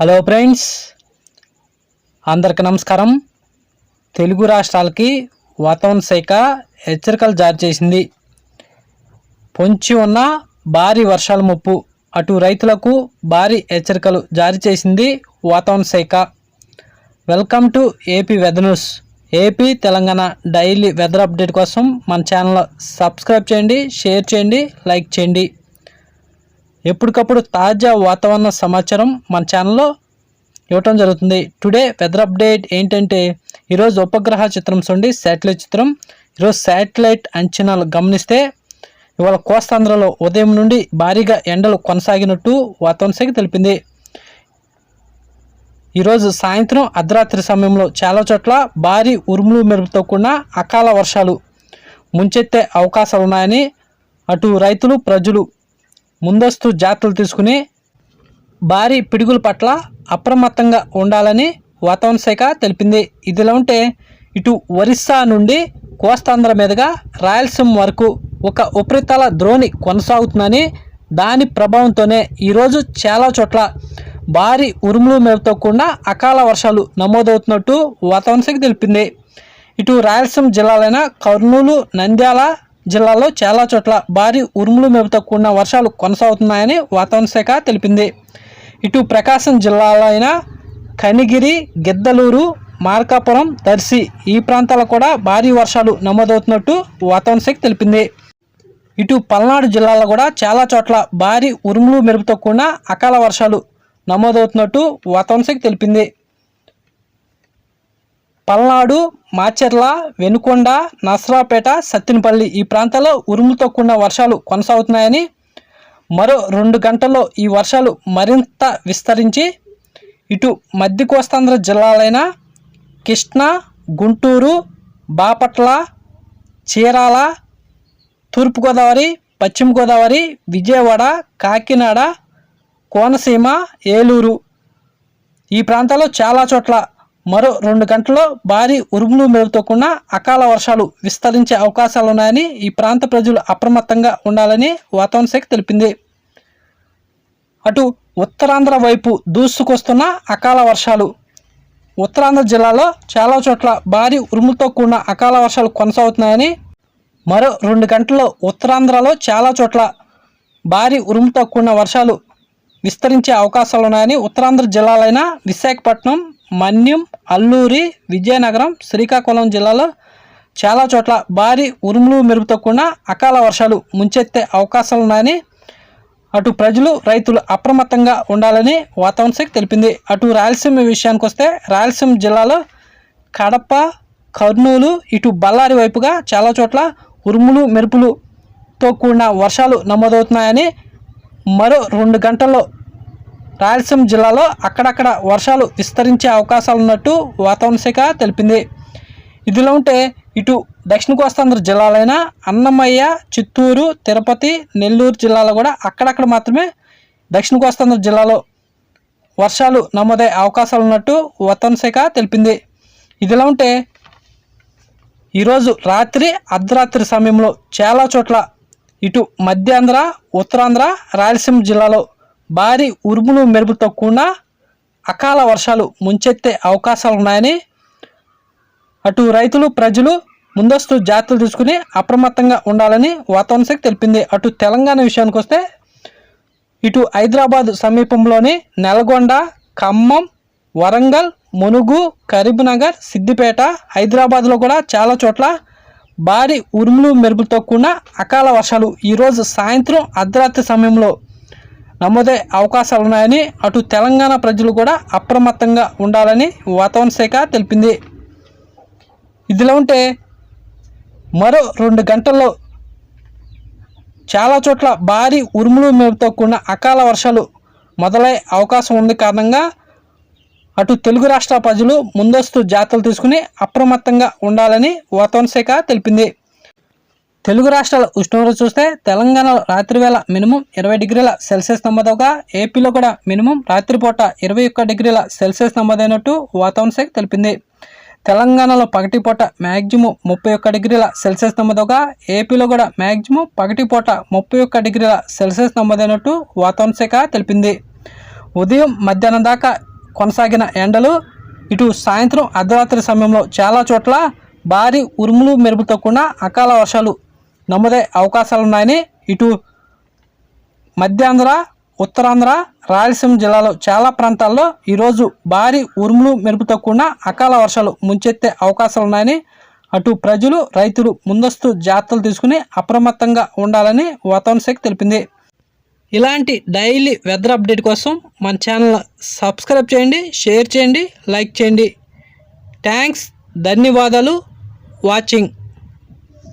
Hello friends అందరికి నమస్కారం. తెలుగు రాష్ట్రాలకి వాతావరణ శాఖ హెచ్చరికలు జారీ చేసింది. పొంచి ఉన్న భారీ వర్షాల ముప్పు అటు రైతులకు భారీ హెచ్చరికలు జారీ చేసింది వాతావరణ శాఖ. Welcome to AP weather news AP Telangana daily weather update కోసం మన ఛానల్ సబ్స్క్రైబ్ చేయండి షేర్ చేయండి లైక్ చేయండి. ఎప్పటికప్పుడు తాజా వాతావరణ సమాచారం మన ఛానల్లో ఇవ్వటం జరుగుతుంది. టుడే వెదర్ అప్డేట్ ఏంటంటే ఈరోజు ఉపగ్రహ చిత్రం చూడండి శాటిలైట్ చిత్రం. ఈరోజు శాటిలైట్ అంచనాలు గమనిస్తే ఇవాళ కోస్తాంధ్రలో ఉదయం నుండి భారీగా ఎండలు కొనసాగినట్టు వాతావరణ శాఖ తెలిపింది. ఈరోజు సాయంత్రం అర్ధరాత్రి సమయంలో చాలా చోట్ల భారీ ఉరుములు మెరుపుతో కూడిన అకాల వర్షాలు ముంచెత్తే అవకాశాలు ఉన్నాయని అటు రైతులు ప్రజలు ముందస్తు జాగ్రత్తలు తీసుకుని భారీ పిడుగుల పట్ల అప్రమత్తంగా ఉండాలని వాతావరణ శాఖ తెలిపింది. ఇదిలా ఉంటే ఇటు ఒరిస్సా నుండి కోస్తాంధ్ర మీదుగా రాయలసీమ వరకు ఒక ఉపరితల ద్రోణి కొనసాగుతుందని దాని ప్రభావంతోనే ఈరోజు చాలా చోట్ల భారీ ఉరుములు మెరుపుతో కూడా అకాల వర్షాలు నమోదవుతున్నట్టు వాతావరణ శాఖ తెలిపింది. ఇటు రాయలసీమ జిల్లాలైన కర్నూలు నంద్యాల జిల్లాలో చాలా చోట్ల భారీ ఉరుములు మెరుపుతో కూడిన వర్షాలు కొనసాగుతున్నాయని వాతావరణ శాఖ తెలిపింది. ఇటు ప్రకాశం జిల్లాలో అయిన కనిగిరి గిద్దలూరు మార్కాపురం దర్శి ఈ ప్రాంతాల్లో కూడా భారీ వర్షాలు నమోదవుతున్నట్టు వాతావరణ శాఖ తెలిపింది. ఇటు పల్నాడు జిల్లాలో కూడా చాలా చోట్ల భారీ ఉరుములు మెరుపుతో కూడిన అకాల వర్షాలు నమోదవుతున్నట్టు వాతావరణ శాఖ తెలిపింది. పల్నాడు మాచెర్ల వెనుకొండ నసరాపేట సత్తినపల్లి ఈ ప్రాంతాల్లో ఉరుములతో కూడిన వర్షాలు కొనసాగుతున్నాయని మరో రెండు గంటల్లో ఈ వర్షాలు మరింత విస్తరించి ఇటు మధ్య కోస్తాంధ్ర జిల్లాలైన కృష్ణా గుంటూరు బాపట్ల చీరాల తూర్పుగోదావరి పశ్చిమ గోదావరి విజయవాడ కాకినాడ కోనసీమ ఏలూరు ఈ ప్రాంతాల్లో చాలా చోట్ల మరో రెండు గంటల్లో భారీ ఉరుములు మెరుపుతో కూడిన అకాల వర్షాలు విస్తరించే అవకాశాలు ఉన్నాయని ఈ ప్రాంత ప్రజలు అప్రమత్తంగా ఉండాలని వాతావరణ శాఖ తెలిపింది. అటు ఉత్తరాంధ్ర వైపు దూసుకొస్తున్న అకాల వర్షాలు. ఉత్తరాంధ్ర జిల్లాలో చాలా చోట్ల భారీ ఉరుములతో కూడిన అకాల వర్షాలు కొనసాగుతున్నాయని మరో రెండు గంటల్లో ఉత్తరాంధ్రలో చాలా చోట్ల భారీ ఉరుముతో కూడిన వర్షాలు విస్తరించే అవకాశాలు ఉన్నాయని ఉత్తరాంధ్ర జిల్లాలైన విశాఖపట్నం మన్యం అల్లూరి విజయనగరం శ్రీకాకుళం జిల్లాలో చాలా చోట్ల భారీ ఉరుములు మెరుపుతో కూడిన అకాల వర్షాలు ముంచెత్తే అవకాశాలు ఉన్నాయని అటు ప్రజలు రైతులు అప్రమత్తంగా ఉండాలని వాతావరణ శాఖ తెలిపింది. అటు రాయలసీమ విషయానికి వస్తే రాయలసీమ జిల్లాలో కడప కర్నూలు ఇటు బళ్ళారి వైపుగా చాలా చోట్ల ఉరుములు మెరుపులుతో కూడిన వర్షాలు నమోదవుతున్నాయని మరో రెండు గంటల్లో రాయలసీమ జిల్లాలో అక్కడక్కడ వర్షాలు విస్తరించే అవకాశాలు ఉన్నట్టు వాతావరణ శాఖ తెలిపింది. ఇదిలో ఉంటే ఇటు దక్షిణ కోస్తాంధ్ర జిల్లాలైన అన్నమయ్య చిత్తూరు తిరుపతి నెల్లూరు జిల్లాలో కూడా అక్కడక్కడ మాత్రమే దక్షిణ కోస్తాంధ్ర జిల్లాలో వర్షాలు నమోదయ్యే అవకాశాలు ఉన్నట్టు వాతావరణ శాఖ తెలిపింది. ఇదిలా ఉంటే ఈరోజు రాత్రి అర్ధరాత్రి సమయంలో చాలా చోట్ల ఇటు మధ్యాంధ్ర ఉత్తరాంధ్ర రాయలసీమ జిల్లాలో భారీ ఉరుములు మెరుపుతో కూడిన అకాల వర్షాలు ముంచెత్తే అవకాశాలు ఉన్నాయని అటు రైతులు ప్రజలు ముందస్తు జాగ్రత్తలు తీసుకుని అప్రమత్తంగా ఉండాలని వాతావరణ శాఖ తెలిపింది. అటు తెలంగాణ విషయానికి వస్తే ఇటు హైదరాబాద్ సమీపంలోని నల్గొండ ఖమ్మం వరంగల్ మునుగు కరీంనగర్ సిద్దిపేట హైదరాబాద్లో కూడా చాలా చోట్ల భారీ ఉరుములు మెరుపులతో కూడిన అకాల వర్షాలు. ఈరోజు సాయంత్రం అర్ధరాత్రి సమయంలో నమోదే అవకాశాలు ఉన్నాయని అటు తెలంగాణ ప్రజలు కూడా అప్రమత్తంగా ఉండాలని వాతావరణ శాఖ తెలిపింది. ఇదిలా ఉంటే మరో రెండు గంటల్లో చాలా చోట్ల భారీ ఉరుములు మెరుపుతో కూడిన అకాల వర్షాలు మొదలయ్యే అవకాశం ఉంది కారణంగా అటు తెలుగు రాష్ట్ర ప్రజలు ముందస్తు జాగ్రత్తలు తీసుకుని అప్రమత్తంగా ఉండాలని వాతావరణ శాఖ తెలిపింది. తెలుగు రాష్ట్రాల ఉష్ణోగ్రత చూస్తే తెలంగాణలో రాత్రివేళ మినిమం ఇరవై డిగ్రీల సెల్సియస్ నమోదవగా ఏపీలో కూడా మినిమం రాత్రిపూట ఇరవై ఒక్క డిగ్రీల సెల్సియస్ నమోదైనట్టు వాతావరణ శాఖ తెలిపింది. తెలంగాణలో పగటిపూట మ్యాక్సిమం ముప్పై ఒక్క డిగ్రీల సెల్సియస్ నమోదవగా ఏపీలో కూడా మ్యాక్సిమం పగటిపూట ముప్పై ఒక్క డిగ్రీల సెల్సియస్ నమోదైనట్టు వాతావరణ శాఖ తెలిపింది. ఉదయం మధ్యాహ్నం దాకా కొనసాగిన ఎండలు ఇటు సాయంత్రం అర్ధరాత్రి సమయంలో చాలా చోట్ల భారీ ఉరుములు మెరుపుతో కూడిన అకాల వర్షాలు నమోదయ్యే అవకాశాలున్నాయని ఇటు మధ్యాంధ్ర ఉత్తరాంధ్ర రాయలసీమ జిల్లాలో చాలా ప్రాంతాల్లో ఈరోజు భారీ ఉరుములు మెరుపుతో కూడిన అకాల వర్షాలు ముంచెత్తే అవకాశాలున్నాయని అటు ప్రజలు రైతులు ముందస్తు జాగ్రత్తలు తీసుకుని అప్రమత్తంగా ఉండాలని వాతావరణ శాఖ తెలిపింది. ఇలాంటి డైలీ వెదర్ అప్డేట్ కోసం మన ఛానల్ సబ్స్క్రైబ్ చేయండి షేర్ చేయండి లైక్ చేయండి. థ్యాంక్స్ ధన్యవాదాలు వాచింగ్.